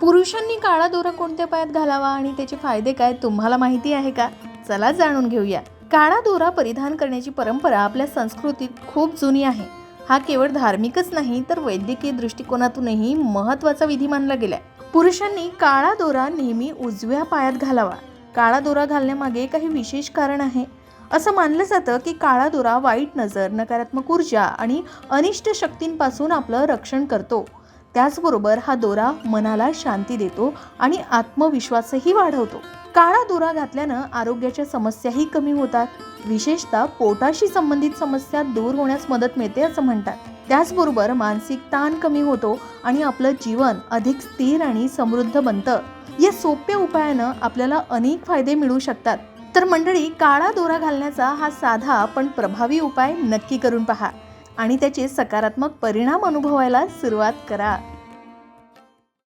पुरुषांनी काळा दोरा कोणत्या पायात घालावा आणि त्याचे फायदे काय तुम्हाला माहिती आहे का? चला जाणून घेऊया. काळा दोरा परिधान करण्याची परंपरा आपल्या संस्कृतीत खूप जुनी आहे. हा केवळ धार्मिकच नाही तर वैद्यकीय दृष्टिकोनातूनही महत्त्वाचा विधी मानला गेलाय. पुरुषांनी काळा दोरा नेहमी उजव्या पायात घालावा. काळा दोरा घालण्यामागे काही विशेष कारण आहे. असं मानलं जातं की काळा दोरा वाईट नजर नकारात्मक ऊर्जा आणि अनिष्ट शक्तींपासून आपलं रक्षण करतो. त्याचबरोबर हा दोरा मनाला शांती देतो आणि आत्मविश्वासही वाढवतो. काळा दोरा घातल्यानं आरोग्याच्या समस्याही कमी होतात. विशेषतः पोटाशी संबंधित समस्या दूर होण्यास मदत मिळते असं म्हणतात. त्याचबरोबर मानसिक ताण कमी होतो आणि आपलं जीवन अधिक स्थिर आणि समृद्ध बनतं. या सोप्या उपायानं आपल्याला अनेक फायदे मिळू शकतात. तर मंडळी काळा दोरा घालण्याचा हा साधा पण प्रभावी उपाय नक्की करून पहा. आणि त्याचे सकारात्मक परिणाम अनुभवायला सुरुवात करा.